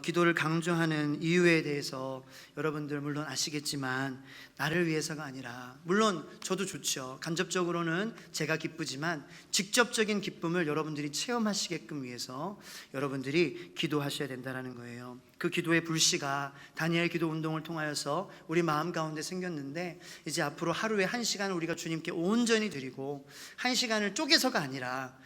기도를 강조하는 이유에 대해서 여러분들 물론 아시겠지만 나를 위해서가 아니라 물론 저도 좋죠. 간접적으로는 제가 기쁘지만 직접적인 기쁨을 여러분들이 체험하시게끔 위해서 여러분들이 기도하셔야 된다라는 거예요. 그 기도의 불씨가 다니엘 기도 운동을 통하여서 우리 마음 가운데 생겼는데 이제 앞으로 하루에 한 시간을 우리가 주님께 온전히 드리고 한 시간을 쪼개서가 아니라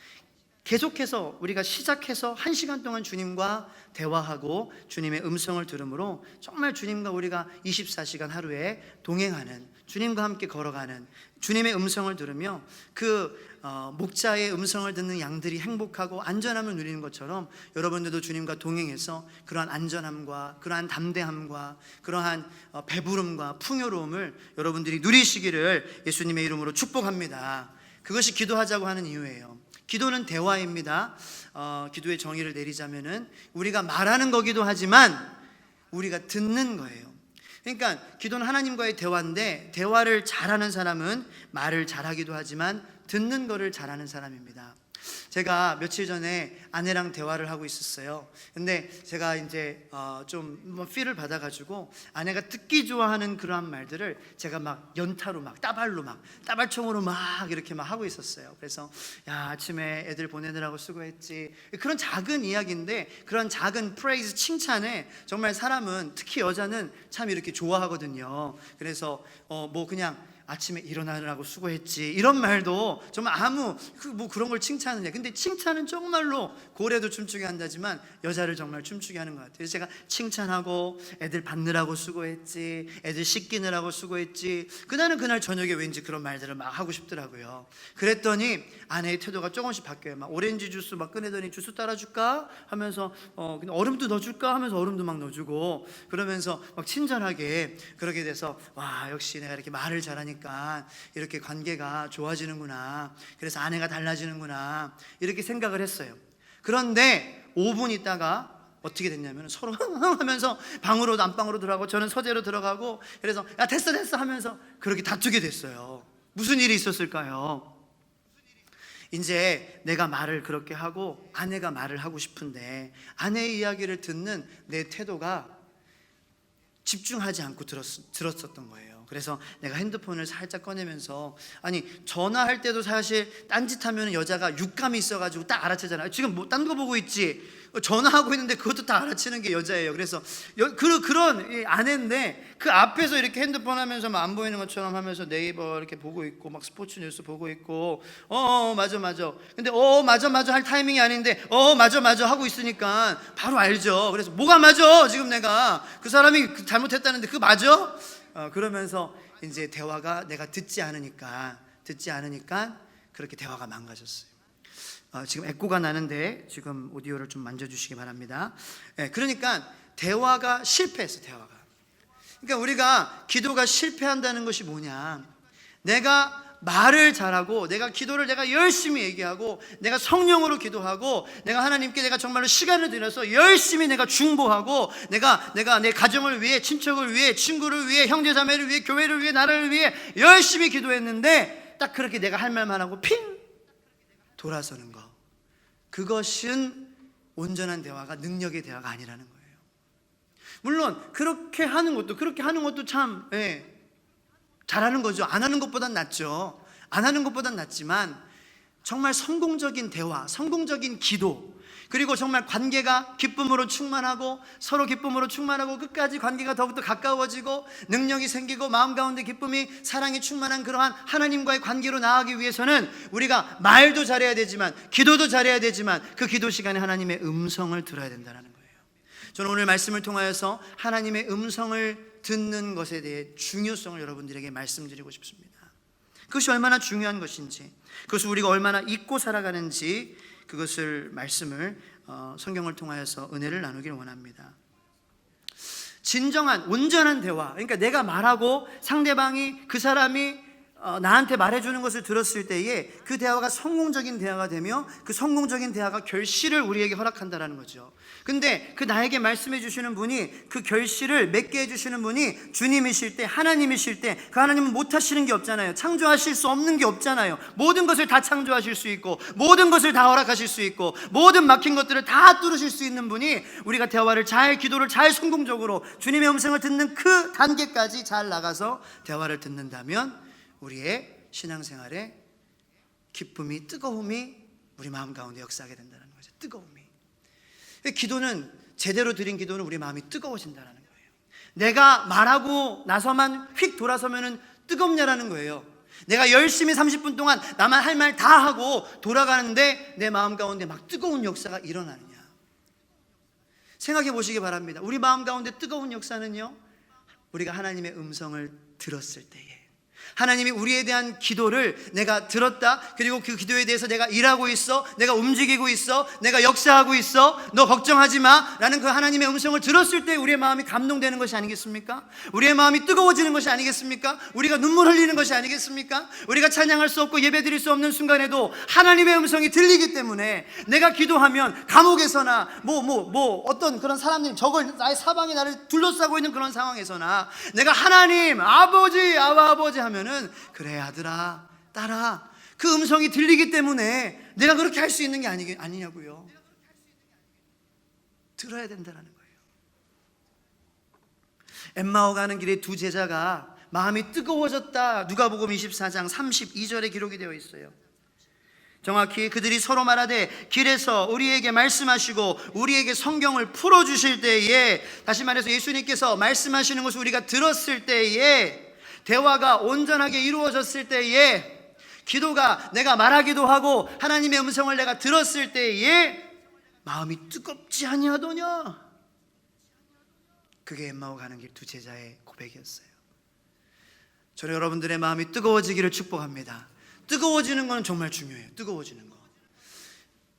계속해서 우리가 시작해서 한 시간 동안 주님과 대화하고 주님의 음성을 들으므로 정말 주님과 우리가 24시간 하루에 동행하는 주님과 함께 걸어가는 주님의 음성을 들으며 그 어, 목자의 음성을 듣는 양들이 행복하고 안전함을 누리는 것처럼 여러분들도 주님과 동행해서 그러한 안전함과 그러한 담대함과 그러한 어, 배부름과 풍요로움을 여러분들이 누리시기를 예수님의 이름으로 축복합니다. 그것이 기도하자고 하는 이유예요. 기도는 대화입니다. 어, 기도의 정의를 내리자면은 우리가 말하는 거기도 하지만 우리가 듣는 거예요. 그러니까 기도는 하나님과의 대화인데 대화를 잘하는 사람은 말을 잘하기도 하지만 듣는 거를 잘하는 사람입니다. 제가 며칠 전에 아내랑 대화를 하고 있었어요. 근데 제가 이제 어 좀뭐 필을 받아가지고 아내가 듣기 좋아하는 그러한 말들을 제가 막 연타로 막 따발로 막 따발총으로 막 이렇게 막 하고 있었어요. 그래서 야 아침에 애들 보내느라고 수고했지 그런 작은 이야기인데 그런 작은 프레이즈 칭찬에 정말 사람은 특히 여자는 참 이렇게 좋아하거든요. 그래서 어 뭐 그냥 아침에 일어나느라고 수고했지. 이런 말도 정말 아무 그뭐 그런 걸해 근데 칭찬은 정말로 고래도 춤추게 한다지만 여자를 정말 춤추게 하는 것 같아요. 제가 칭찬하고 애들 받느라고 수고했지 애들 씻기느라고 수고했지. 그날은 그날 저녁에 왠지 그런 말들을 막 하고 싶더라고요. 그랬더니 아내의 태도가 조금씩 바뀌어요. 막 오렌지 주스 막 꺼내더니 주스 따라줄까? 하면서 어 근데 얼음도 넣어줄까? 하면서 얼음도 막 넣어주고 그러면서 막 친절하게 그러게 돼서 와 역시 내가 이렇게 말을 잘하니 까 이렇게 관계가 좋아지는구나 그래서 아내가 달라지는구나 이렇게 생각을 했어요 그런데 5분 있다가 어떻게 됐냐면 서로 하면서 방으로 안방으로 들어가고 저는 서재로 들어가고 그래서 야 됐어 됐어 하면서 그렇게 다투게 됐어요 무슨 일이 있었을까요? 이제 내가 말을 그렇게 하고 아내가 말을 하고 싶은데 아내의 이야기를 듣는 내 태도가 집중하지 않고 들었, 들었었던 거예요. 그래서 내가 핸드폰을 살짝 꺼내면서 아니 전화할 때도 사실 딴짓하면 여자가 육감이 있어가지고 딱 알아채잖아요. 지금 뭐 딴 거 보고 있지. 전화하고 있는데 그것도 다 알아채는 게 여자예요. 그래서 여, 그, 그런 이 아내인데 그 앞에서 이렇게 핸드폰 하면서 막 안 보이는 것처럼 하면서 네이버 이렇게 보고 있고 막 스포츠 뉴스 보고 있고 어, 어 맞아 맞아. 근데 어 맞아 맞아 할 타이밍이 아닌데 어 맞아 맞아 하고 있으니까 바로 알죠. 그래서 뭐가 맞아 지금 내가 그 사람이 그 잘못했다는데 그 맞아? 어, 그러면서 이제 대화가 내가 듣지 않으니까 듣지 않으니까 그렇게 대화가 망가졌어요. 어, 지금 에코가 나는데 지금 오디오를 좀 만져주시기 바랍니다. 예, 그러니까 대화가 실패했어 대화가. 그러니까 우리가 기도가 실패한다는 것이 뭐냐? 내가 말을 잘하고 내가 기도를 내가 열심히 얘기하고 내가 성령으로 기도하고 내가 하나님께 내가 정말로 시간을 들여서 열심히 내가 중보하고 내가 내가 내 가정을 위해 친척을 위해 친구를 위해 형제자매를 위해 교회를 위해 나라를 위해 열심히 기도했는데 딱 그렇게 내가 할 말만 하고 핑! 돌아서는 거. 그것은 온전한 대화가 능력의 대화가 아니라는 거예요. 물론 그렇게 하는 것도 그렇게 하는 것도 참 예, 잘하는 거죠. 안 하는 것보단 낫죠. 안 하는 것보단 낫지만 정말 성공적인 대화, 성공적인 기도, 그리고 정말 관계가 기쁨으로 충만하고 서로 기쁨으로 충만하고 끝까지 관계가 더욱더 가까워지고 능력이 생기고 마음 가운데 기쁨이 사랑이 충만한 그러한 하나님과의 관계로 나아가기 위해서는 우리가 말도 잘해야 되지만 기도도 잘해야 되지만 그 기도 시간에 하나님의 음성을 들어야 된다는 거예요. 저는 오늘 말씀을 통하여서 하나님의 음성을 듣는 것에 대해 중요성을 여러분들에게 말씀드리고 싶습니다. 그것이 얼마나 중요한 것인지, 그것을 우리가 얼마나 잊고 살아가는지 그것을 말씀을 어, 성경을 통하여서 은혜를 나누기를 원합니다. 진정한 온전한 대화, 그러니까 내가 말하고 상대방이 그 사람이 어, 나한테 말해주는 것을 들었을 때에 그 대화가 성공적인 대화가 되며 그 성공적인 대화가 결실을 우리에게 허락한다라는 거죠. 근데 그 나에게 말씀해 주시는 분이 그 결실을 맺게 해 주시는 분이 주님이실 때 하나님이실 때 그 하나님은 못 하시는 게 없잖아요. 창조하실 수 없는 게 없잖아요. 모든 것을 다 창조하실 수 있고 모든 것을 다 허락하실 수 있고 모든 막힌 것들을 다 뚫으실 수 있는 분이 우리가 대화를 잘 기도를 잘 성공적으로 주님의 음성을 듣는 그 단계까지 잘 나가서 대화를 듣는다면 우리의 신앙생활에 기쁨이 뜨거움이 우리 마음 가운데 역사하게 된다는 거죠. 뜨거움이. 기도는 제대로 드린 기도는 우리 마음이 뜨거워진다는 거예요. 내가 말하고 나서만 휙 돌아서면은 뜨겁냐라는 거예요. 내가 열심히 30분 동안 나만 할 말 다 하고 돌아가는데 내 마음 가운데 막 뜨거운 역사가 일어나느냐. 생각해 보시기 바랍니다. 우리 마음 가운데 뜨거운 역사는요. 우리가 하나님의 음성을 들었을 때에 하나님이 우리에 대한 기도를 내가 들었다. 그리고 그 기도에 대해서 내가 일하고 있어. 내가 움직이고 있어. 내가 역사하고 있어. 너 걱정하지 마. 라는 그 하나님의 음성을 들었을 때 우리의 마음이 감동되는 것이 아니겠습니까? 우리의 마음이 뜨거워지는 것이 아니겠습니까? 우리가 눈물 흘리는 것이 아니겠습니까? 우리가 찬양할 수 없고 예배 드릴 수 없는 순간에도 하나님의 음성이 들리기 때문에 내가 기도하면 감옥에서나 뭐, 뭐, 뭐 어떤 그런 사람들이 적을 나의 사방이 나를 둘러싸고 있는 그런 상황에서나 내가 하나님, 아버지, 아버지 하면 은 그래 아들아, 딸아 그 음성이 들리기 때문에 내가 그렇게 할 수 있는 게 아니, 아니냐고요. 들어야 된다는 거예요. 엠마오 가는 길에 두 제자가 마음이 뜨거워졌다. 누가복음 24장 32절에 기록이 되어 있어요. 정확히 그들이 서로 말하되 길에서 우리에게 말씀하시고 우리에게 성경을 풀어 주실 때에 다시 말해서 예수님께서 말씀하시는 것을 우리가 들었을 때에 대화가 온전하게 이루어졌을 때에 기도가 내가 말하기도 하고 하나님의 음성을 내가 들었을 때에 마음이 뜨겁지 아니하더냐? 그게 엠마오 가는 길 두 제자의 고백이었어요. 저는 여러분들의 마음이 뜨거워지기를 축복합니다. 뜨거워지는 건 정말 중요해요. 뜨거워지는 거.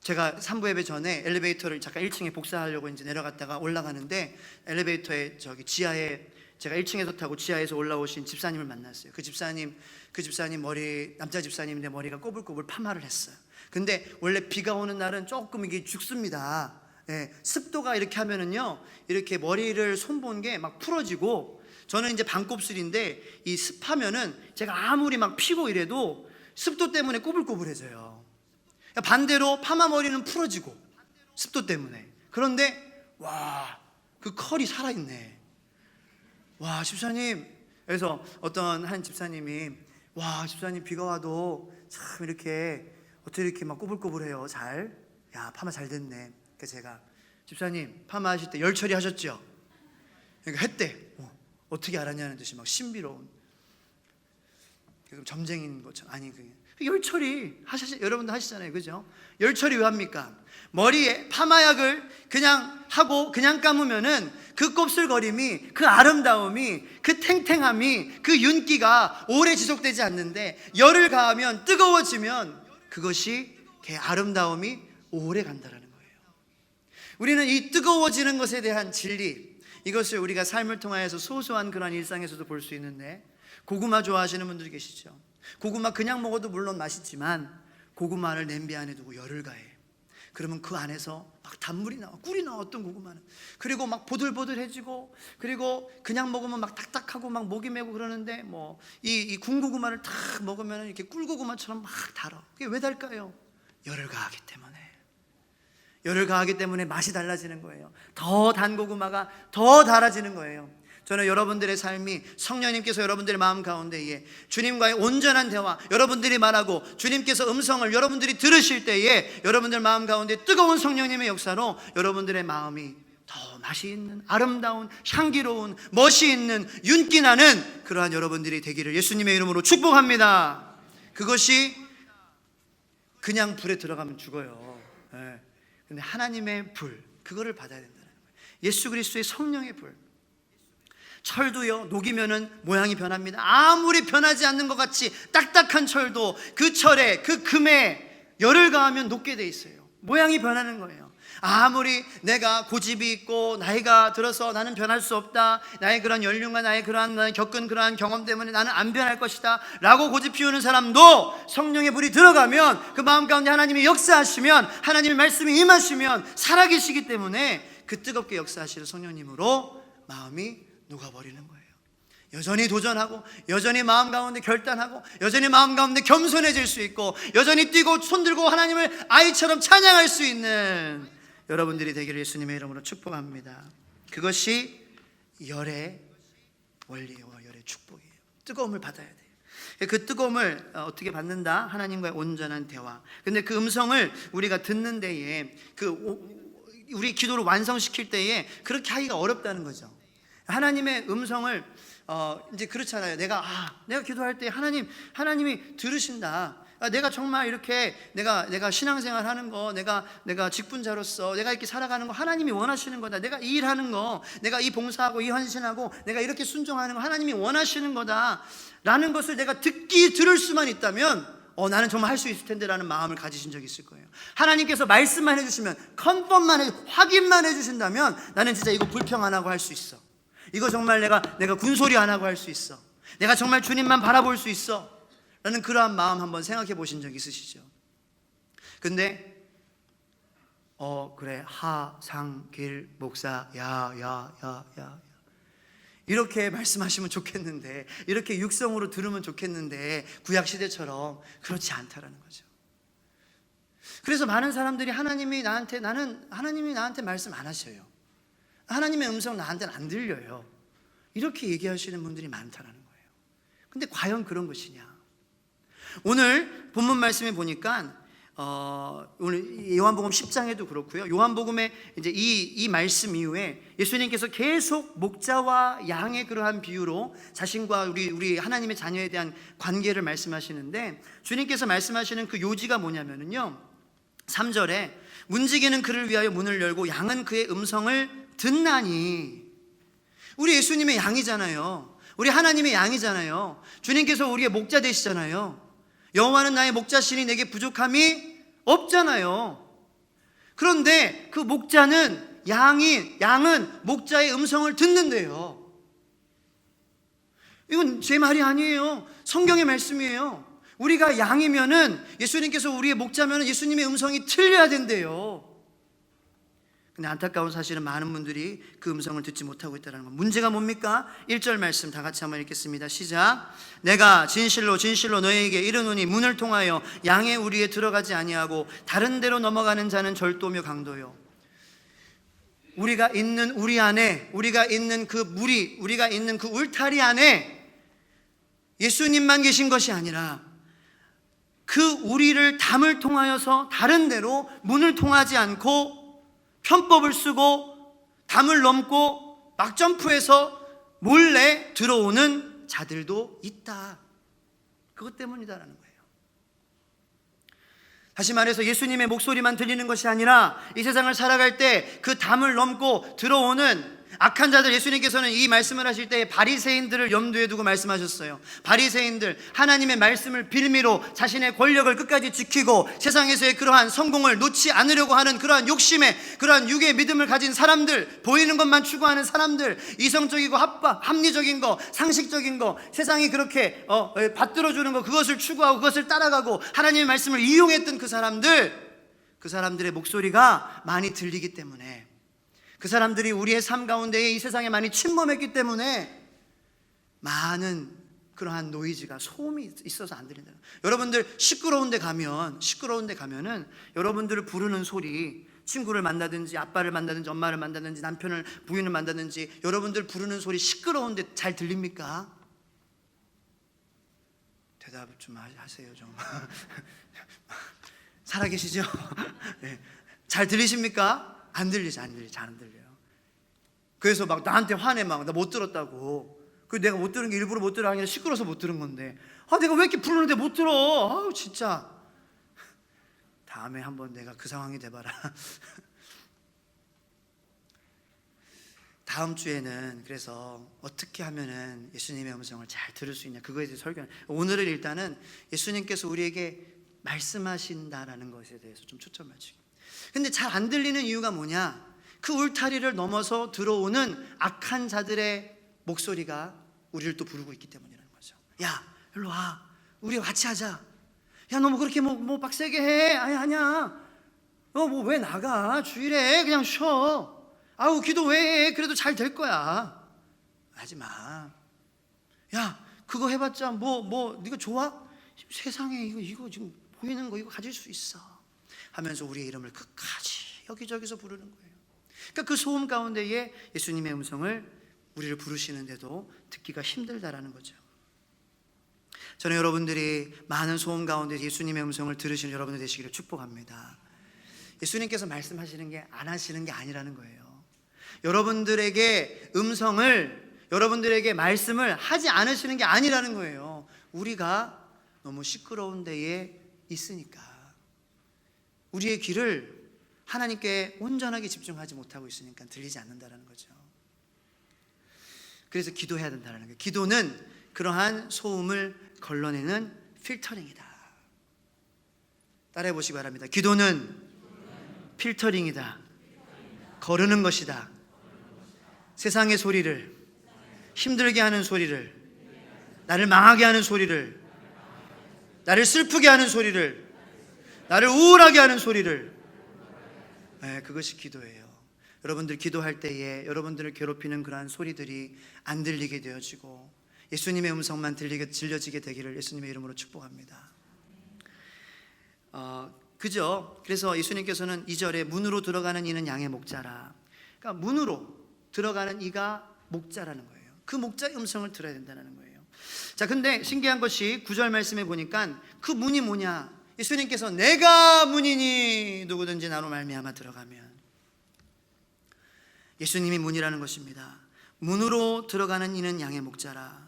제가 3부 예배 전에 엘리베이터를 잠깐 1층에 복사하려고 이제 내려갔다가 올라가는데 엘리베이터에 저기 지하에 제가 1층에서 타고 지하에서 올라오신 집사님을 만났어요. 그 집사님, 그 집사님 머리 남자 집사님인데 머리가 꼬불꼬불 파마를 했어요. 근데 원래 비가 오는 날은 조금 이게 죽습니다. 예, 습도가 이렇게 하면은요, 이렇게 머리를 손본 게 막 풀어지고 저는 이제 반곱슬인데 이 습하면은 제가 아무리 막 피고 이래도 습도 때문에 꼬불꼬불해져요. 반대로 파마 머리는 풀어지고 습도 때문에. 그런데 와, 그 컬이 살아있네. 와 집사님. 그래서 어떤 한 집사님이 와 집사님 비가 와도 참 이렇게 어떻게 이렇게 막 꼬불꼬불해요. 잘 야 파마 잘 됐네. 그래서 제가 집사님 파마 하실 때 열 처리 하셨죠? 그러니까 했대. 어, 어떻게 알았냐는 듯이 막 신비로운. 그 점쟁인 것처럼. 아니 그게. 열 처리 하시 여러분도 하시잖아요. 그죠? 열 처리 왜 합니까 머리에 파마약을 그냥 하고 그냥 감으면은 그 곱슬거림이 그 아름다움이 그 탱탱함이 그 윤기가 오래 지속되지 않는데 열을 가하면 뜨거워지면 그것이 그 아름다움이 오래 간다라는 거예요. 우리는 이 뜨거워지는 것에 대한 진리 이것을 우리가 삶을 통하여서 소소한 그런 일상에서도 볼 수 있는데 고구마 좋아하시는 분들이 계시죠. 고구마 그냥 먹어도 물론 맛있지만 고구마를 냄비 안에 두고 열을 가해. 그러면 그 안에서 막 단물이 나와 꿀이 어떤 고구마는. 그리고 막 보들보들해지고 그리고 그냥 먹으면 막 딱딱하고 막 목이 메고 그러는데 뭐 이 이 군고구마를 탁 먹으면 이렇게 꿀고구마처럼 막 달아. 그게 왜 달까요? 열을 가하기 때문에. 열을 가하기 때문에 맛이 달라지는 거예요. 더 단 고구마가 더 달아지는 거예요 저는 여러분들의 삶이 성령님께서 여러분들의 마음 가운데에 주님과의 온전한 대화, 여러분들이 말하고 주님께서 음성을 여러분들이 들으실 때에 여러분들 마음 가운데 뜨거운 성령님의 역사로 여러분들의 마음이 더 맛이 있는 아름다운 향기로운 멋이 있는 윤기 나는 그러한 여러분들이 되기를 예수님의 이름으로 축복합니다. 그것이 그냥 불에 들어가면 죽어요. 예. 근데 하나님의 불 그거를 받아야 된다는 거예요. 예수 그리스도의 성령의 불. 철도요 녹이면은 모양이 변합니다. 아무리 변하지 않는 것 같이 딱딱한 철도 그 철에 그 금에 열을 가하면 녹게 돼 있어요. 모양이 변하는 거예요. 아무리 내가 고집이 있고 나이가 들어서 나는 변할 수 없다. 나의 그런 연륜과 나의 그러한 나의 겪은 그러한 경험 때문에 나는 안 변할 것이다. 라고 고집 피우는 사람도 성령의 불이 들어가면 그 마음 가운데 하나님이 역사하시면 하나님의 말씀이 임하시면 살아계시기 때문에 그 뜨겁게 역사하시는 성령님으로 마음이 녹아버리는 거예요. 여전히 도전하고 여전히 마음 가운데 결단하고 여전히 마음 가운데 겸손해질 수 있고 여전히 뛰고 손들고 하나님을 아이처럼 찬양할 수 있는 여러분들이 되기를 예수님의 이름으로 축복합니다. 그것이 열의 원리와 열의 축복이에요. 뜨거움을 받아야 돼요. 그 뜨거움을 어, 어떻게 받는다? 하나님과의 온전한 대화. 근데 그 음성을 우리가 듣는 데에 그 오- 우리 기도를 완성시킬 때에 그렇게 하기가 어렵다는 거죠. 하나님의 음성을 어 이제 그렇잖아요. 내가 아 내가 기도할 때 하나님 하나님이 들으신다. 아, 내가 정말 이렇게 내가 내가 신앙생활 하는 거, 내가 내가 직분자로서 내가 이렇게 살아가는 거 하나님이 원하시는 거다. 내가 이 일하는 거, 내가 이 봉사하고 이 헌신하고 내가 이렇게 순종하는 거 하나님이 원하시는 거다라는 것을 내가 듣기 들을 수만 있다면 어 나는 정말 할 수 있을 텐데라는 마음을 가지신 적이 있을 거예요. 하나님께서 말씀만 해주시면 컨펌만 해 확인만 해주신다면 나는 진짜 이거 불평 안 하고 할 수 있어. 이거 정말 내가 내가 군소리 안 하고 할 수 있어. 내가 정말 주님만 바라볼 수 있어. 라는 그러한 마음 한번 생각해 보신 적 있으시죠? 근데 어 그래 하상길 목사 야 야 야 야 이렇게 말씀하시면 좋겠는데 이렇게 육성으로 들으면 좋겠는데 구약 시대처럼 그렇지 않다라는 거죠. 그래서 많은 사람들이 하나님이 나한테 나는 하나님이 나한테 말씀 안 하셔요. 하나님의 음성 나한테는 안 들려요. 이렇게 얘기하시는 분들이 많다라는 거예요. 근데 과연 그런 것이냐? 오늘 본문 말씀에 보니까 어, 오늘 요한복음 10장에도 그렇고요. 요한복음의 이제 이, 이 말씀 이후에 예수님께서 계속 목자와 양의 그러한 비유로 자신과 우리 우리 하나님의 자녀에 대한 관계를 말씀하시는데 주님께서 말씀하시는 그 요지가 뭐냐면은요. 3절에 문지기는 그를 위하여 문을 열고 양은 그의 음성을 듣나니 우리 예수님의 양이잖아요. 우리 하나님의 양이잖아요. 주님께서 우리의 목자 되시잖아요. 여호와는 나의 목자시니 내게 부족함이 없잖아요. 그런데 그 목자는 양이 양은 목자의 음성을 듣는데요. 이건 제 말이 아니에요. 성경의 말씀이에요. 우리가 양이면은 예수님께서 우리의 목자면은 예수님의 음성이 틀려야 된대요. 근데 안타까운 사실은 많은 분들이 그 음성을 듣지 못하고 있다는 것. 문제가 뭡니까? 1절 말씀 다 같이 한번 읽겠습니다. 시작. 내가 진실로 진실로 너희에게 이르노니 문을 통하여 양의 우리에 들어가지 아니하고 다른 데로 넘어가는 자는 절도며 강도요. 우리가 있는 우리 안에 우리가 있는 그 무리 우리가 있는 그 울타리 안에 예수님만 계신 것이 아니라 그 우리를 담을 통하여서 다른 데로 문을 통하지 않고 편법을 쓰고 담을 넘고 막 점프해서 몰래 들어오는 자들도 있다. 그것 때문이다라는 거예요. 다시 말해서 예수님의 목소리만 들리는 것이 아니라 이 세상을 살아갈 때 그 담을 넘고 들어오는 악한 자들 예수님께서는 이 말씀을 하실 때 바리새인들을 염두에 두고 말씀하셨어요. 바리새인들 하나님의 말씀을 빌미로 자신의 권력을 끝까지 지키고 세상에서의 그러한 성공을 놓지 않으려고 하는 그러한 욕심에 그러한 육의 믿음을 가진 사람들 보이는 것만 추구하는 사람들 이성적이고 합, 합리적인 거 상식적인 거 세상이 그렇게 어, 어, 받들어 주는 거 그것을 추구하고 그것을 따라가고 하나님의 말씀을 이용했던 그 사람들 그 사람들의 목소리가 많이 들리기 때문에 그 사람들이 우리의 삶 가운데에 이 세상에 많이 침범했기 때문에 많은 그러한 노이즈가 소음이 있어서 안 들린다. 여러분들 시끄러운 데 가면 시끄러운 데 가면은 여러분들을 부르는 소리 친구를 만나든지 아빠를 만나든지 엄마를 만나든지 남편을 부인을 만나든지 여러분들 부르는 소리 시끄러운데 잘 들립니까? 대답 좀 하- 하세요 좀 살아계시죠? 네. 잘 들리십니까? 안 들리지 안 들리 잘안 들려요. 그래서 막 나한테 화내 막 나 못 들었다고. 그 내가 못 들은 게 일부러 못 들은 게 아니라 시끄러서 못 들은 건데. 아 내가 왜 이렇게 부르는데 못 들어? 아우 진짜. 다음에 한번 내가 그 상황이 돼봐라. 다음 주에는 그래서 어떻게 하면은 예수님의 음성을 잘 들을 수 있냐 그거에 대해서 설교. 오늘은 일단은 예수님께서 우리에게 말씀하신다라는 것에 대해서 좀 초점 맞추기. 근데 잘 안 들리는 이유가 뭐냐? 그 울타리를 넘어서 들어오는 악한 자들의 목소리가 우리를 또 부르고 있기 때문이라는 거죠. 야, 일로 와. 우리 같이 하자. 야, 너 뭐 그렇게 뭐, 뭐 빡세게 해? 아니, 아니야. 너 뭐 왜 나가? 주일에 그냥 쉬어. 아우, 기도 왜 해? 그래도 잘 될 거야. 하지 마. 야, 그거 해봤자 뭐, 뭐, 네가 좋아? 세상에 이거, 이거 지금 보이는 거 이거 가질 수 있어. 하면서 우리의 이름을 끝까지 여기저기서 부르는 거예요. 그러니까 그 소음 가운데에 예수님의 음성을 우리를 부르시는데도 듣기가 힘들다라는 거죠. 저는 여러분들이 많은 소음 가운데 예수님의 음성을 들으시는 여러분들 되시기를 축복합니다. 예수님께서 말씀하시는 게 안 하시는 게 아니라는 거예요. 여러분들에게 음성을 여러분들에게 말씀을 하지 않으시는 게 아니라는 거예요. 우리가 너무 시끄러운 데에 있으니까 우리의 귀를 하나님께 온전하게 집중하지 못하고 있으니까 들리지 않는다라는 거죠. 그래서 기도해야 된다는 거예요. 기도는 그러한 소음을 걸러내는 필터링이다. 따라해 보시기 바랍니다. 기도는 필터링이다. 거르는 것이다. 세상의 소리를 힘들게 하는 소리를 나를 망하게 하는 소리를 나를 슬프게 하는 소리를 나를 우울하게 하는 소리를 네, 그것이 기도예요. 여러분들 기도할 때에 여러분들을 괴롭히는 그러한 소리들이 안 들리게 되어지고 예수님의 음성만 들리게 들려지게 되기를 예수님의 이름으로 축복합니다. 어, 그죠? 그래서 예수님께서는 2절에 문으로 들어가는 이는 양의 목자라. 그러니까 문으로 들어가는 이가 목자라는 거예요. 그 목자의 음성을 들어야 된다는 거예요. 자, 근데 신기한 것이 9절 말씀에 보니까 그 문이 뭐냐? 예수님께서 내가 문이니 누구든지 나로 말미암아 들어가면 예수님이 문이라는 것입니다. 문으로 들어가는 이는 양의 목자라.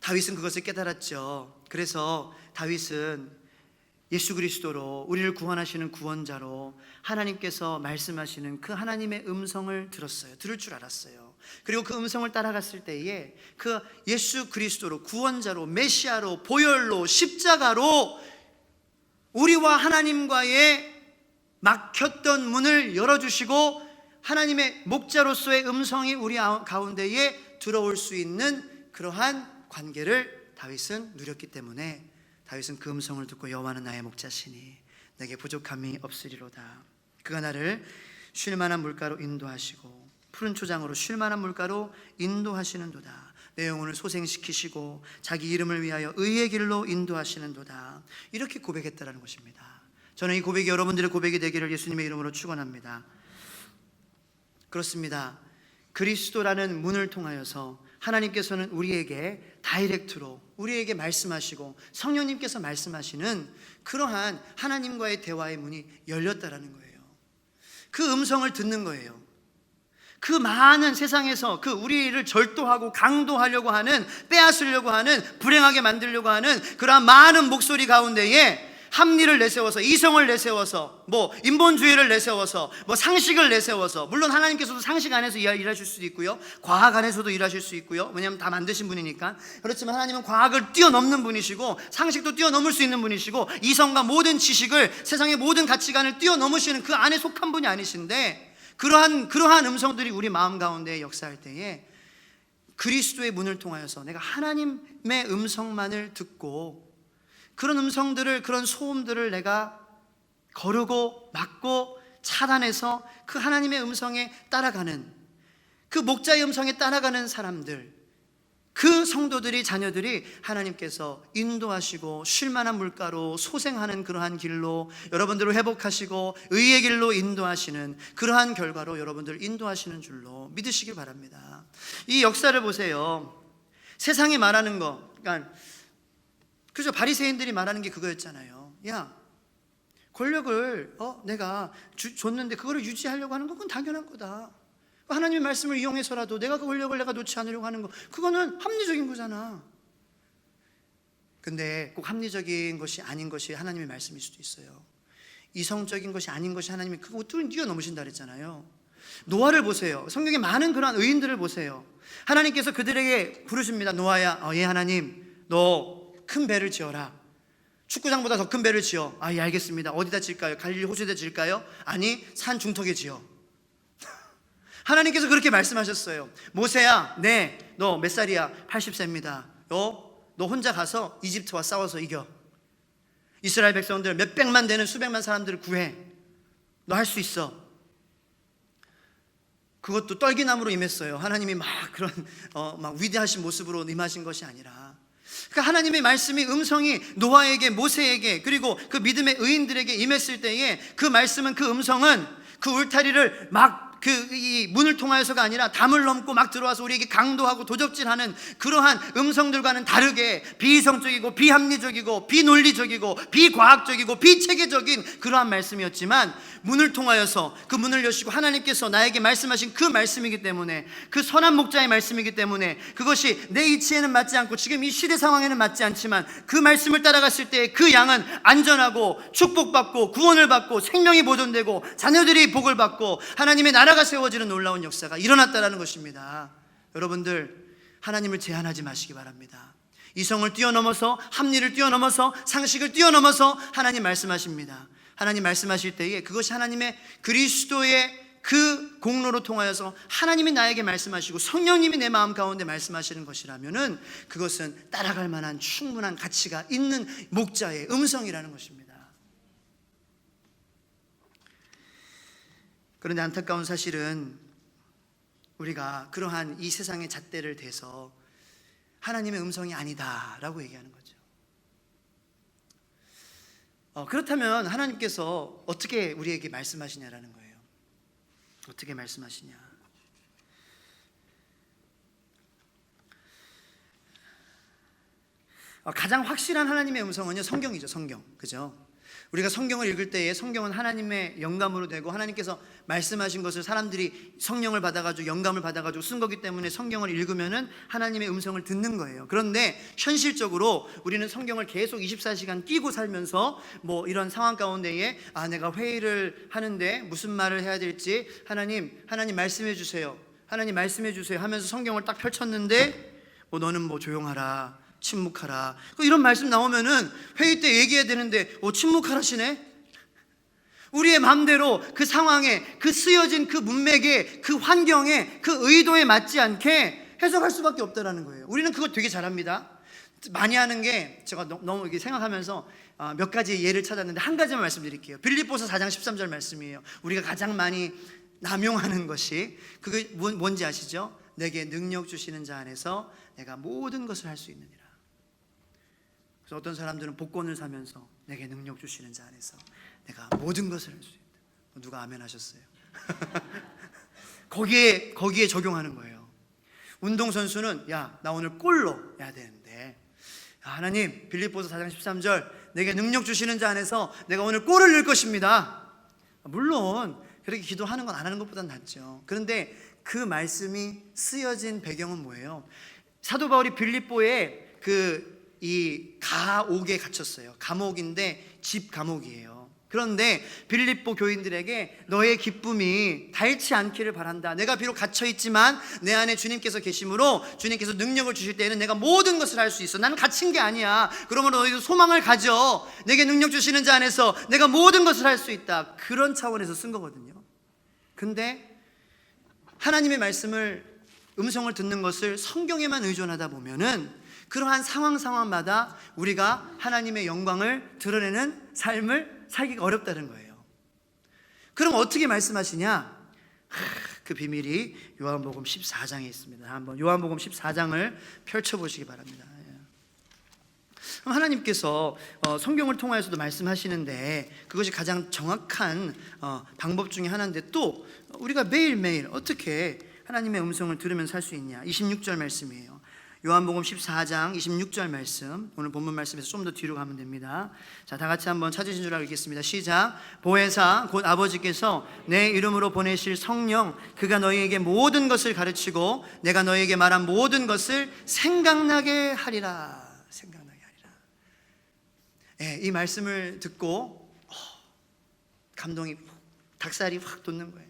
다윗은 그것을 깨달았죠. 그래서 다윗은 예수 그리스도로 우리를 구원하시는 구원자로 하나님께서 말씀하시는 그 하나님의 음성을 들었어요. 들을 줄 알았어요. 그리고 그 음성을 따라갔을 때에 그 예수 그리스도로 구원자로 메시아로 보혈로 십자가로 우리와 하나님과의 막혔던 문을 열어주시고 하나님의 목자로서의 음성이 우리 가운데에 들어올 수 있는 그러한 관계를 다윗은 누렸기 때문에 다윗은 그 음성을 듣고 여호와는 나의 목자시니 내게 부족함이 없으리로다. 그가 나를 쉴 만한 물가로 인도하시고 푸른 초장으로 쉴 만한 물가로 인도하시는도다. 내 영혼을 소생시키시고 자기 이름을 위하여 의의 길로 인도하시는도다. 이렇게 고백했다라는 것입니다. 저는 이 고백이 여러분들의 고백이 되기를 예수님의 이름으로 축원합니다. 그렇습니다. 그리스도라는 문을 통하여서 하나님께서는 우리에게 다이렉트로 우리에게 말씀하시고 성령님께서 말씀하시는 그러한 하나님과의 대화의 문이 열렸다라는 거예요. 그 음성을 듣는 거예요. 그 많은 세상에서 그 우리를 절도하고 강도하려고 하는 빼앗으려고 하는 불행하게 만들려고 하는 그러한 많은 목소리 가운데에 합리를 내세워서 이성을 내세워서 뭐 인본주의를 내세워서 뭐 상식을 내세워서 물론 하나님께서도 상식 안에서 일하실 수도 있고요. 과학 안에서도 일하실 수 있고요. 왜냐하면 다 만드신 분이니까. 그렇지만 하나님은 과학을 뛰어넘는 분이시고 상식도 뛰어넘을 수 있는 분이시고 이성과 모든 지식을 세상의 모든 가치관을 뛰어넘으시는 그 안에 속한 분이 아니신데 그러한 그러한 음성들이 우리 마음 가운데 역사할 때에 그리스도의 문을 통하여서 내가 하나님의 음성만을 듣고 그런 음성들을 그런 소음들을 내가 거르고 막고 차단해서 그 하나님의 음성에 따라가는 그 목자의 음성에 따라가는 사람들 그 성도들이 자녀들이 하나님께서 인도하시고 쉴만한 물가로 소생하는 그러한 길로 여러분들을 회복하시고 의의 길로 인도하시는 그러한 결과로 여러분들 인도하시는 줄로 믿으시길 바랍니다. 이 역사를 보세요. 세상이 말하는 거, 그러니까 그죠? 바리새인들이 말하는 게 그거였잖아요. 야, 권력을 어 내가 주, 줬는데 그거를 유지하려고 하는 건 당연한 거다. 하나님의 말씀을 이용해서라도 내가 그 권력을 내가 놓지 않으려고 하는 거 그거는 합리적인 거잖아. 근데 꼭 합리적인 것이 아닌 것이 하나님의 말씀일 수도 있어요. 이성적인 것이 아닌 것이 하나님이 그거 뛰어넘으신다 그랬잖아요. 노아를 보세요. 성경에 많은 그러한 의인들을 보세요. 하나님께서 그들에게 부르십니다. 노아야, 어, 예 하나님, 너 큰 배를 지어라. 축구장보다 더 큰 배를 지어. 아, 예, 알겠습니다. 어디다 질까요? 갈릴리 호수에다 질까요? 아니, 산 중턱에 지어. 하나님께서 그렇게 말씀하셨어요. 모세야, 네, 너 몇 살이야? 80세입니다. 너, 너 혼자 가서 이집트와 싸워서 이겨. 이스라엘 백성들 몇 백만 되는 수백만 사람들을 구해. 너 할 수 있어. 그것도 떨기나무로 임했어요. 하나님이 막 그런 어, 막 위대하신 모습으로 임하신 것이 아니라. 그러니까 하나님의 말씀이 음성이 노아에게 모세에게 그리고 그 믿음의 의인들에게 임했을 때에 그 말씀은 그 음성은 그 울타리를 막 그 이 문을 통하여서가 아니라 담을 넘고 막 들어와서 우리에게 강도하고 도적질하는 그러한 음성들과는 다르게 비이성적이고 비합리적이고 비논리적이고 비과학적이고 비체계적인 그러한 말씀이었지만 문을 통하여서 그 문을 여시고 하나님께서 나에게 말씀하신 그 말씀이기 때문에 그 선한 목자의 말씀이기 때문에 그것이 내 이치에는 맞지 않고 지금 이 시대 상황에는 맞지 않지만 그 말씀을 따라갔을 때 그 양은 안전하고 축복받고 구원을 받고 생명이 보존되고 자녀들이 복을 받고 하나님의 나라 가 세워지는 놀라운 역사가 일어났다라는 것입니다. 여러분들 하나님을 제한하지 마시기 바랍니다. 이성을 뛰어넘어서 합리를 뛰어넘어서 상식을 뛰어넘어서 하나님 말씀하십니다. 하나님 말씀하실 때에 그것이 하나님의 그리스도의 그 공로로 통하여서 하나님이 나에게 말씀하시고 성령님이 내 마음 가운데 말씀하시는 것이라면은 그것은 따라갈 만한 충분한 가치가 있는 목자의 음성이라는 것입니다. 그런데 안타까운 사실은 우리가 그러한 이 세상의 잣대를 대서 하나님의 음성이 아니다라고 얘기하는 거죠. 어, 그렇다면 하나님께서 어떻게 우리에게 말씀하시냐라는 거예요. 어떻게 말씀하시냐? 어, 가장 확실한 하나님의 음성은요 성경이죠 성경 그죠 우리가 성경을 읽을 때에 성경은 하나님의 영감으로 되고 하나님께서 말씀하신 것을 사람들이 성령을 받아가지고 영감을 받아가지고 쓴 거기 때문에 성경을 읽으면은 하나님의 음성을 듣는 거예요. 그런데 현실적으로 우리는 성경을 계속 24시간 끼고 살면서 뭐 이런 상황 가운데에 아 내가 회의를 하는데 무슨 말을 해야 될지 하나님 하나님 말씀해 주세요. 하나님 말씀해 주세요 하면서 성경을 딱 펼쳤는데 뭐 너는 뭐 조용하라. 침묵하라. 그 이런 말씀 나오면은 회의 때 얘기해야 되는데 어 침묵하라시네. 우리의 마음대로 그 상황에 그 쓰여진 그 문맥에 그 환경에 그 의도에 맞지 않게 해석할 수밖에 없다라는 거예요. 우리는 그거 되게 잘합니다. 많이 하는 게 제가 너- 너무 이렇게 생각하면서 아, 몇 가지 예를 찾았는데 한 가지만 말씀드릴게요. 빌립보서 4장 13절 말씀이에요. 우리가 가장 많이 남용하는 것이 그게 뭔- 뭔지 아시죠? 내게 능력 주시는 자 안에서 내가 모든 것을 할 수 있느니라. 그래서 어떤 사람들은 복권을 사면서 내게 능력 주시는 자 안에서 내가 모든 것을 할 수 있다. 누가 아멘 하셨어요? 거기에 거기에 적용하는 거예요. 운동 선수는 야, 나 오늘 골로 해야 되는데 야, 하나님 빌립보서 4장 13절 내게 능력 주시는 자 안에서 내가 오늘 골을 넣을 것입니다. 물론 그렇게 기도하는 건 안 하는 것보다 낫죠. 그런데 그 말씀이 쓰여진 배경은 뭐예요? 사도 바울이 빌립보에 그 이 가옥에 갇혔어요. 감옥인데 집 감옥이에요. 그런데 빌립보 교인들에게 너의 기쁨이 닳지 않기를 바란다. 내가 비록 갇혀 있지만 내 안에 주님께서 계심으로 주님께서 능력을 주실 때에는 내가 모든 것을 할 수 있어. 나는 갇힌 게 아니야. 그러므로 너희도 소망을 가져. 내게 능력 주시는 자 안에서 내가 모든 것을 할 수 있다. 그런 차원에서 쓴 거거든요. 근데 하나님의 말씀을 음성을 듣는 것을 성경에만 의존하다 보면은 그러한 상황 상황마다 우리가 하나님의 영광을 드러내는 삶을 살기가 어렵다는 거예요. 그럼 어떻게 말씀하시냐? 하, 그 비밀이 요한복음 14장에 있습니다. 한번 요한복음 14장을 펼쳐 보시기 바랍니다. 예. 하나님께서 어, 성경을 통하여서도 말씀하시는데 그것이 가장 정확한 어, 방법 중에 하나인데 또 우리가 매일매일 어떻게 하나님의 음성을 들으면서 살수 있냐? 26절 말씀이에요. 요한복음 14장 26절 말씀. 오늘 본문 말씀에서 좀 더 뒤로 가면 됩니다. 자, 다 같이 한번 찾으신 줄 알고 읽겠습니다. 시작. 보혜사 곧 아버지께서 내 이름으로 보내실 성령 그가 너희에게 모든 것을 가르치고 내가 너희에게 말한 모든 것을 생각나게 하리라. 생각나게 하리라. 예, 이 말씀을 듣고 어, 감동이 닭살이 확 돋는 거예요.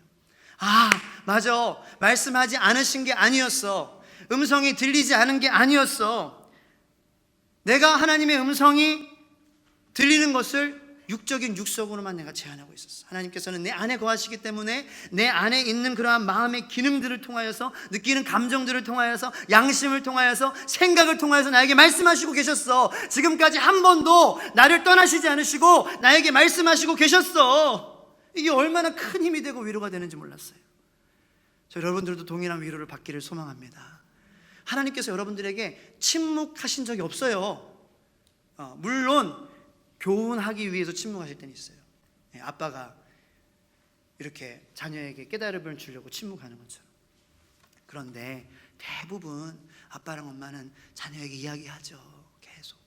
아, 맞아. 말씀하지 않으신 게 아니었어. 음성이 들리지 않은 게 아니었어. 내가 하나님의 음성이 들리는 것을 육적인 육성으로만 내가 제한하고 있었어. 하나님께서는 내 안에 거하시기 때문에 내 안에 있는 그러한 마음의 기능들을 통하여서 느끼는 감정들을 통하여서 양심을 통하여서 생각을 통하여서 나에게 말씀하시고 계셨어. 지금까지 한 번도 나를 떠나시지 않으시고 나에게 말씀하시고 계셨어. 이게 얼마나 큰 힘이 되고 위로가 되는지 몰랐어요. 저 여러분들도 동일한 위로를 받기를 소망합니다. 하나님께서 여러분들에게 침묵하신 적이 없어요. 어, 물론 교훈하기 위해서 침묵하실 때는 있어요. 예, 아빠가 이렇게 자녀에게 깨달음을 주려고 침묵하는 것처럼. 그런데 대부분 아빠랑 엄마는 자녀에게 이야기하죠. 계속.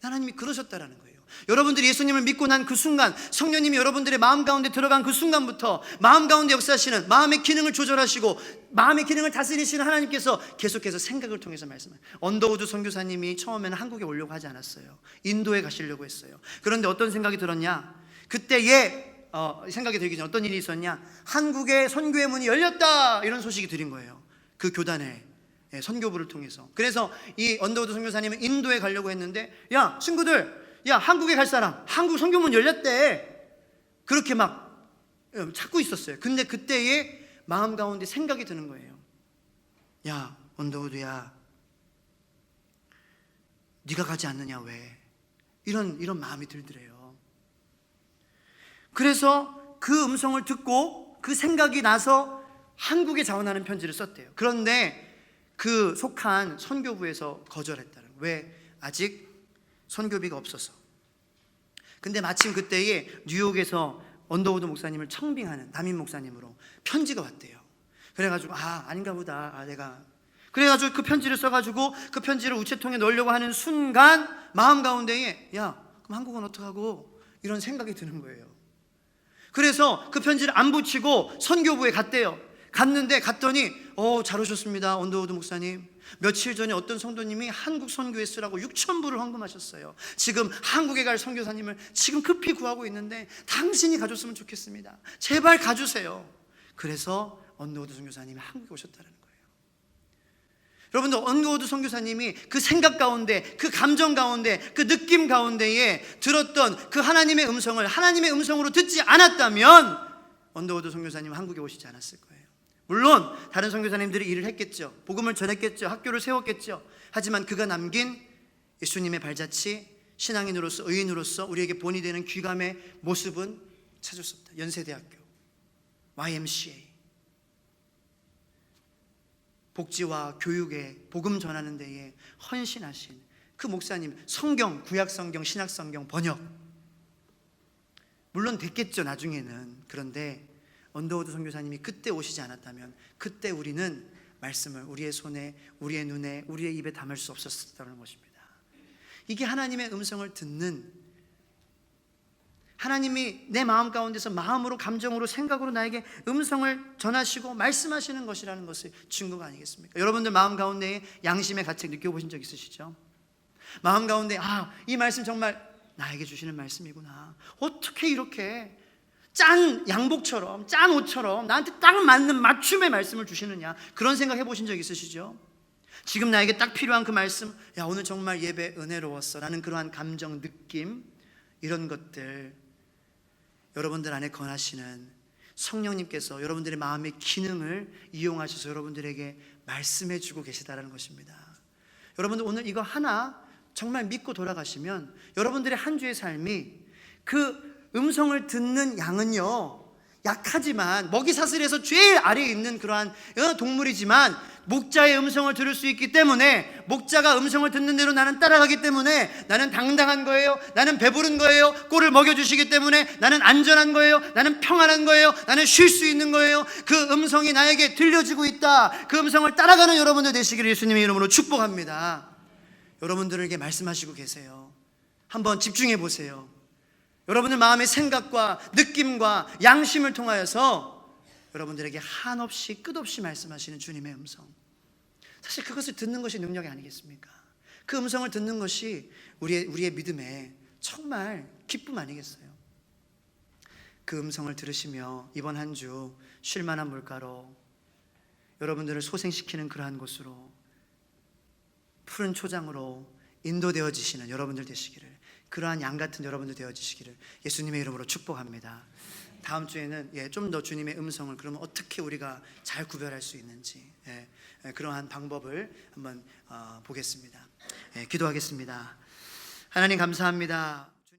하나님이 그러셨다라는 거예요. 여러분들이 예수님을 믿고 난 그 순간 성령님이 여러분들의 마음 가운데 들어간 그 순간부터 마음 가운데 역사하시는 마음의 기능을 조절하시고 마음의 기능을 다스리시는 하나님께서 계속해서 생각을 통해서 말씀을 언더우드 선교사님이 처음에는 한국에 오려고 하지 않았어요. 인도에 가시려고 했어요. 그런데 어떤 생각이 들었냐? 그때에 어, 생각이 들기 전에 어떤 일이 있었냐? 한국의 선교의 문이 열렸다 이런 소식이 들린 거예요. 그 교단에 예, 선교부를 통해서. 그래서 이 언더우드 선교사님은 인도에 가려고 했는데 야 친구들 야 한국에 갈 사람 한국 선교문 열렸대. 그렇게 막 예, 찾고 있었어요. 근데 그때에 마음 가운데 생각이 드는 거예요. 야 언더우드야. 네가 가지 않느냐 왜? 이런 이런 마음이 들더래요. 그래서 그 음성을 듣고 그 생각이 나서 한국에 자원하는 편지를 썼대요. 그런데 그 속한 선교부에서 거절했다는. 왜? 아직 선교비가 없어서. 근데 마침 그때에 뉴욕에서 언더우드 목사님을 청빙하는 남인 목사님으로 편지가 왔대요. 그래가지고 아 아닌가 보다. 아 내가 그래가지고 그 편지를 써가지고 그 편지를 우체통에 넣으려고 하는 순간 마음 가운데에 야 그럼 한국은 어떡하고 이런 생각이 드는 거예요. 그래서 그 편지를 안 붙이고 선교부에 갔대요. 갔는데 갔더니 어 잘 오셨습니다 언더우드 목사님 며칠 전에 어떤 성도님이 한국 선교에 쓰라고 6천 불을 헌금하셨어요. 지금 한국에 갈 선교사님을 지금 급히 구하고 있는데 당신이 가줬으면 좋겠습니다. 제발 가주세요. 그래서 언더우드 선교사님이 한국에 오셨다는 거예요. 여러분들 언더우드 선교사님이 그 생각 가운데 그 감정 가운데 그 느낌 가운데에 들었던 그 하나님의 음성을 하나님의 음성으로 듣지 않았다면 언더우드 선교사님은 한국에 오시지 않았을 거예요 물론 다른 선교사님들이 일을 했겠죠. 복음을 전했겠죠. 학교를 세웠겠죠. 하지만 그가 남긴 예수님의 발자취, 신앙인으로서 의인으로서 우리에게 본이 되는 귀감의 모습은 찾을 수 없다. 연세대학교, YMCA, 복지와 교육에 복음 전하는 데에 헌신하신 그 목사님 성경, 구약 성경, 신약 성경 번역 물론 됐겠죠 나중에는 그런데 언더우드 선교사님이 그때 오시지 않았다면 그때 우리는 말씀을 우리의 손에 우리의 눈에 우리의 입에 담을 수 없었다는 것입니다. 이게 하나님의 음성을 듣는 하나님이 내 마음 가운데서 마음으로 감정으로 생각으로 나에게 음성을 전하시고 말씀하시는 것이라는 것의 증거가 아니겠습니까? 여러분들 마음 가운데 양심의 가책 느껴보신 적 있으시죠? 마음 가운데 아 이 말씀 정말 나에게 주시는 말씀이구나. 어떻게 이렇게 짠 양복처럼 짠 옷처럼 나한테 딱 맞는 맞춤의 말씀을 주시느냐? 그런 생각 해보신 적 있으시죠? 지금 나에게 딱 필요한 그 말씀 야 오늘 정말 예배 은혜로웠어. 라는 그러한 감정 느낌 이런 것들. 여러분들 안에 권하시는 성령님께서 여러분들의 마음의 기능을 이용하셔서 여러분들에게 말씀해 주고 계시다는 것입니다. 여러분들 오늘 이거 하나 정말 믿고 돌아가시면 여러분들의 한 주의 삶이 그 음성을 듣는 양은요 약하지만 먹이 사슬에서 제일 아래에 있는 그러한 어, 동물이지만 목자의 음성을 들을 수 있기 때문에 목자가 음성을 듣는 대로 나는 따라가기 때문에 나는 당당한 거예요. 나는 배부른 거예요. 꼴을 먹여 주시기 때문에 나는 안전한 거예요. 나는 평안한 거예요. 나는 쉴 수 있는 거예요. 그 음성이 나에게 들려지고 있다. 그 음성을 따라가는 여러분들 되시기를 예수님의 이름으로 축복합니다. 여러분들에게 말씀하시고 계세요. 한번 집중해 보세요. 여러분들 마음의 생각과 느낌과 양심을 통하여서 여러분들에게 한없이 끝없이 말씀하시는 주님의 음성. 사실 그것을 듣는 것이 능력이 아니겠습니까? 그 음성을 듣는 것이 우리의, 우리의 믿음에 정말 기쁨 아니겠어요? 그 음성을 들으시며 이번 한 주 쉴만한 물가로 여러분들을 소생시키는 그러한 곳으로 푸른 초장으로 인도되어지시는 여러분들 되시기를 그러한 양 같은 여러분들 되어지시기를 예수님의 이름으로 축복합니다. 다음 주에는 예, 좀 더 주님의 음성을 그러면 어떻게 우리가 잘 구별할 수 있는지 예, 예, 그러한 방법을 한번 어, 보겠습니다. 예, 기도하겠습니다. 하나님 감사합니다.